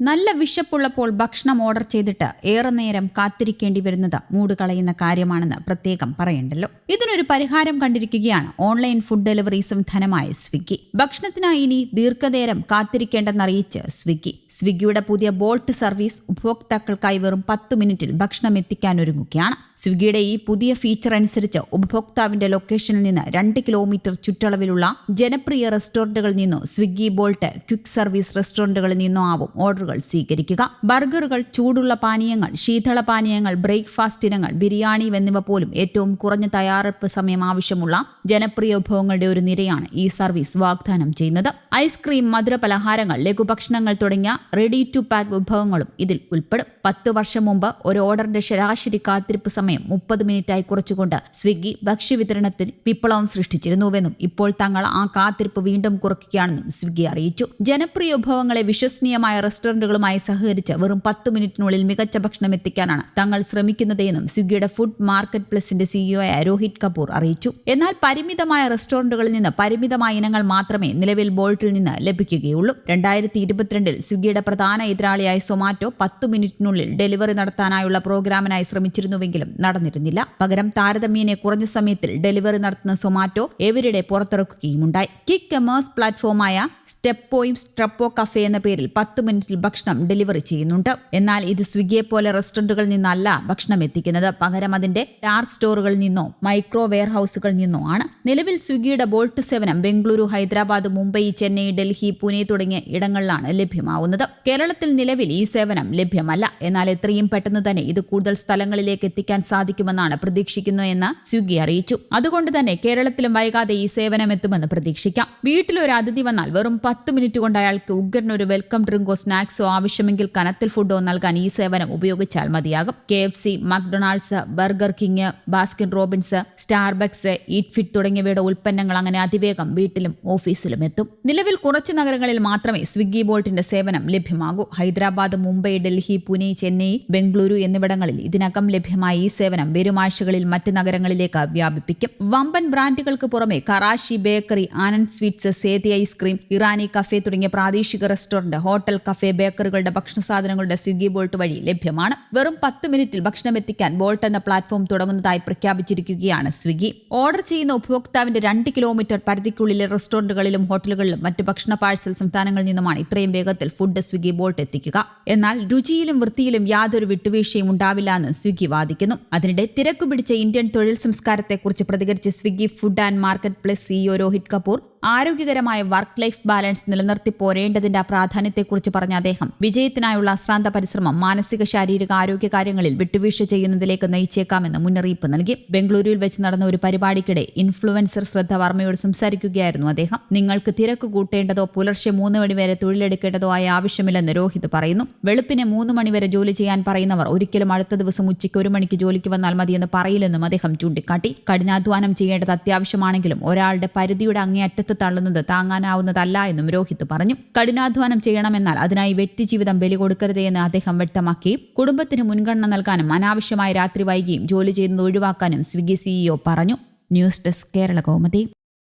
നല്ല വിശപ്പുള്ളപ്പോൾ ഭക്ഷണം ഓർഡർ ചെയ്തിട്ട് ഏറെ നേരം കാത്തിരിക്കേണ്ടി വരുന്നത് മൂട് കളയുന്ന കാര്യമാണെന്ന് പ്രത്യേകം പറയണ്ടല്ലോ. ഇതിനൊരു പരിഹാരം കണ്ടിരിക്കുകയാണ് ഓൺലൈൻ ഫുഡ് ഡെലിവറി സംവിധാനമായ സ്വിഗ്ഗി. ഭക്ഷണത്തിനായി ഇനി ദീർഘനേരം കാത്തിരിക്കേണ്ടെന്നറിയിച്ച് സ്വിഗ്ഗി. സ്വിഗ്ഗിയുടെ പുതിയ ബോൾട്ട് സർവീസ് ഉപഭോക്താക്കൾക്കായി വെറും പത്ത് മിനിറ്റിൽ ഭക്ഷണം എത്തിക്കാൻ ഒരുങ്ങുകയാണ്. സ്വിഗ്ഗിയുടെ ഈ പുതിയ ഫീച്ചർ അനുസരിച്ച് ഉപഭോക്താവിന്റെ ലൊക്കേഷനിൽ നിന്ന് രണ്ട് കിലോമീറ്റർ ചുറ്റളവിലുള്ള ജനപ്രിയ റെസ്റ്റോറന്റുകളിൽ നിന്നോ സ്വിഗ്ഗി ബോൾട്ട് ക്വിക്ക് സർവീസ് റെസ്റ്റോറന്റുകളിൽ നിന്നോ ആവും ഓർഡറുകൾ സ്വീകരിക്കുക. ബർഗറുകൾ ചൂടുള്ള പാനീയങ്ങൾ ശീതള പാനീയങ്ങൾ ബ്രേക്ക്ഫാസ്റ്റ് ഇനങ്ങൾ ബിരിയാണി എന്നിവ പോലും ഏറ്റവും കുറഞ്ഞ തയ്യാറെടുപ്പ് സമയം ആവശ്യമുള്ള ജനപ്രിയ വിഭവങ്ങളുടെ ഒരു നിരയാണ് ഈ സർവീസ് വാഗ്ദാനം ചെയ്യുന്നത്. ഐസ്ക്രീം മധുര പലഹാരങ്ങൾ ലഘുഭക്ഷണങ്ങൾ തുടങ്ങിയ റെഡി ടു പാക്ക് വിഭവങ്ങളും ഇതിൽ ഉൾപ്പെടും. പത്ത് വർഷം മുമ്പ് ഒരു ഓർഡറിന്റെ ശരാശരി കാത്തിരിപ്പ് സമയം മുപ്പത് മിനിറ്റായി കുറച്ചുകൊണ്ട് സ്വിഗ്ഗി ഭക്ഷ്യവിതരണത്തിൽ വിപ്ലവം സൃഷ്ടിച്ചിരുന്നുവെന്നും ഇപ്പോൾ തങ്ങൾ ആ കാത്തിരിപ്പ് വീണ്ടും കുറയ്ക്കുകയാണെന്നും സ്വിഗ്ഗി അറിയിച്ചു. ജനപ്രിയ വിഭവങ്ങളെ വിശ്വസനീയമായ റെസ്റ്റോറന്റുകളുമായി സഹകരിച്ച് വെറും പത്ത് മിനിറ്റിനുള്ളിൽ മികച്ച ഭക്ഷണം എത്തിക്കാനാണ് തങ്ങൾ ശ്രമിക്കുന്നതെന്നും സ്വിഗ്ഗിയുടെ ഫുഡ് മാർക്കറ്റ് പ്ലസിന്റെ സിഇഒയായ രോഹിത് കപൂർ അറിയിച്ചു. എന്നാൽ പരിമിതമായ റെസ്റ്റോറന്റുകളിൽ നിന്ന് പരിമിതമായ ഇനങ്ങൾ മാത്രമേ നിലവിൽ ബോൾട്ടിൽ നിന്ന് ലഭിക്കുകയുള്ളൂ. രണ്ടായിരത്തി ഇരുപത്തിരണ്ടിൽ സ്വിഗ്ഗിയുടെ പ്രധാന എതിരാളിയായ സൊമാറ്റോ പത്ത് മിനിറ്റിനുള്ളിൽ ഡെലിവറി നടത്താനായുള്ള പ്രോഗ്രാമിനായി ശ്രമിച്ചിരുന്നുവെങ്കിലും നടന്നിരുന്നില്ല. പകരം താരതമ്യേനെ കുറഞ്ഞ സമയത്തിൽ ഡെലിവറി നടത്തുന്ന സൊമാറ്റോ എവരിടെ പുറത്തിറക്കുകയുമുണ്ടായി. കിക്ക് കമേഴ്സ് പ്ലാറ്റ്ഫോമായ സ്റ്റെപ്പോയും സ്ട്രപ്പോ കഫേ എന്ന പേരിൽ പത്ത് മിനിറ്റിൽ ഭക്ഷണം ഡെലിവറി ചെയ്യുന്നുണ്ട്. എന്നാൽ ഇത് സ്വിഗ്ഗിയെ പോലെ റെസ്റ്റോറന്റുകളിൽ നിന്നല്ല ഭക്ഷണം എത്തിക്കുന്നത്. പകരം അതിന്റെ ഡാർക്ക് സ്റ്റോറുകളിൽ നിന്നോ മൈക്രോ വെയർ ഹൌസുകളിൽ നിന്നോ ആണ്. നിലവിൽ സ്വിഗ്ഗിയുടെ ബോൾട്ട് സേവനം ബംഗളൂരു ഹൈദരാബാദ് മുംബൈ ചെന്നൈ ഡൽഹി പൂനെ തുടങ്ങിയ ഇടങ്ങളിലാണ് ലഭ്യമാവുന്നത്. കേരളത്തിൽ നിലവിൽ ഈ സേവനം ലഭ്യമല്ല. എന്നാൽ എത്രയും പെട്ടെന്ന് തന്നെ ഇത് കൂടുതൽ സ്ഥലങ്ങളിലേക്ക് എത്തിക്കാൻ സാധിക്കുമെന്നാണ് പ്രതീക്ഷിക്കുന്നതെന്ന് സ്വിഗ്ഗി അറിയിച്ചു. അതുകൊണ്ട് തന്നെ കേരളത്തിലും വൈകാതെ ഈ സേവനം എത്തുമെന്ന് പ്രതീക്ഷിക്കാം. വീട്ടിലൊരു അതിഥി വന്നാൽ വെറും പത്ത് മിനിറ്റ് കൊണ്ട് അയാൾക്ക് ഉഗ്രൻ ഒരു വെൽക്കം ഡ്രിങ്കോ സ്നാക്സോ ആവശ്യമെങ്കിൽ കനത്തിൽ ഫുഡോ നൽകാൻ ഈ സേവനം ഉപയോഗിച്ചാൽ മതിയാകും. K F C McDonald's Burger King Baskin Robbins Starbucks Eat Fit തുടങ്ങിയവയുടെ ഉൽപ്പന്നങ്ങൾ അങ്ങനെ അതിവേഗം വീട്ടിലും ഓഫീസിലും എത്തും. നിലവിൽ കുറച്ച് നഗരങ്ങളിൽ മാത്രമേ സ്വിഗ്ഗി ബോൾട്ടിന്റെ സേവനം ലഭ്യമാകൂ. ഹൈദരാബാദ് മുംബൈ ഡൽഹി പുനെ ചെന്നൈ ബംഗളൂരു എന്നിവിടങ്ങളിൽ ഇതിനകം ലഭ്യമായ ഈ സേവനം വരും ആഴ്ചകളിൽ മറ്റ് നഗരങ്ങളിലേക്ക് വ്യാപിപ്പിക്കും. വമ്പൻ ബ്രാൻഡുകൾക്ക് പുറമെ Karachi bakery Anand sweets Sethi ice cream Irani cafe തുടങ്ങിയ പ്രാദേശിക റെസ്റ്റോറന്റ് ഹോട്ടൽ കഫേ ബേക്കറികളുടെ ഭക്ഷണ സാധനങ്ങളുടെ സ്വിഗ്ഗി ബോൾട്ട് വഴി ലഭ്യമാണ്. വെറും പത്ത് മിനിറ്റിൽ ഭക്ഷണം എത്തിക്കാൻ ബോൾട്ട് എന്ന പ്ലാറ്റ്ഫോം തുടങ്ങുന്നതായി പ്രഖ്യാപിച്ചിരിക്കുകയാണ് സ്വിഗ്ഗി. ഓർഡർ ചെയ്യുന്ന ഉപഭോക്താവിന്റെ രണ്ട് കിലോമീറ്റർ പരിധിക്കുള്ളിലെ റെസ്റ്റോറന്റുകളിലും ഹോട്ടലുകളിലും മറ്റ് ഭക്ഷണ പാഴ്സൽ സംസ്ഥാനങ്ങളിൽ നിന്നുമാണ് ഇത്രയും വേഗത്തിൽ ഫുഡ് സ്വിഗ്ഗി ബോൾട്ട് എത്തിക്കുക. എന്നാൽ രുചിയിലും വൃത്തിയിലും യാതൊരു വിട്ടുവീഴ്ചയും ഉണ്ടാവില്ല എന്ന് സ്വിഗ്ഗി വാദിക്കുന്നു. അതിനിടെ തിരക്കുപിടിച്ച ഇന്ത്യൻ തൊഴിൽ സംസ്കാരത്തെക്കുറിച്ച് പ്രതികരിച്ച് Swiggy food and market plus C E O Rohit Kapoor ആരോഗ്യകരമായ വർക്ക് ലൈഫ് ബാലൻസ് നിലനിർത്തി പോരേണ്ടതിന്റെ പ്രാധാന്യത്തെക്കുറിച്ച് പറഞ്ഞ അദ്ദേഹം വിജയത്തിനായുള്ള അശ്രാന്ത പരിശ്രമം മാനസിക ശാരീരിക ആരോഗ്യ കാര്യങ്ങളിൽ വിട്ടുവീഴ്ച ചെയ്യുന്നതിലേക്ക് നയിച്ചേക്കാമെന്ന് മുന്നറിയിപ്പ് നൽകി. ബംഗളൂരുവിൽ വെച്ച് നടന്ന ഒരു പരിപാടിക്കിടെ ഇൻഫ്ലുവൻസർ ശ്രദ്ധ വർമ്മയോട് സംസാരിക്കുകയായിരുന്നു അദ്ദേഹം. നിങ്ങൾക്ക് തിരക്ക് കൂട്ടേണ്ടതോ പുലർച്ചെ മൂന്ന് മണിവരെ തൊഴിലെടുക്കേണ്ടതോ ആയ ആവശ്യമില്ലെന്ന് രോഹിത് പറയുന്നു. വെളുപ്പിനെ മൂന്ന് മണിവരെ ജോലി ചെയ്യാൻ പറയുന്നവർ ഒരിക്കലും അടുത്ത ദിവസം ഉച്ചയ്ക്ക് ഒരു മണിക്ക് ജോലിക്ക് വന്നാൽ മതിയെന്ന് പറയില്ലെന്നും അദ്ദേഹം ചൂണ്ടിക്കാട്ടി. കഠിനാധ്വാനം ചെയ്യേണ്ടത് അത്യാവശ്യമാണെങ്കിലും ഒരാളുടെ പരിധിയുടെ അങ്ങേയറ്റത്ത് തള്ളുന്നത് താങ്ങാനാവുന്നതല്ല എന്നും രോഹിത് പറഞ്ഞു. കഠിനാധ്വാനം ചെയ്യണമെന്നാൽ അതിനായി വ്യക്തിജീവിതം ബലി കൊടുക്കരുതേ എന്ന് അദ്ദേഹം വ്യക്തമാക്കി. കുടുംബത്തിന് മുൻഗണന നൽകാനും അനാവശ്യമായ രാത്രി വൈകിയും ജോലി ചെയ്യുന്നത് ഒഴിവാക്കാനും സ്വിഗ്ഗി സിഇഒ പറഞ്ഞു. News desk Kerala Kaumudi.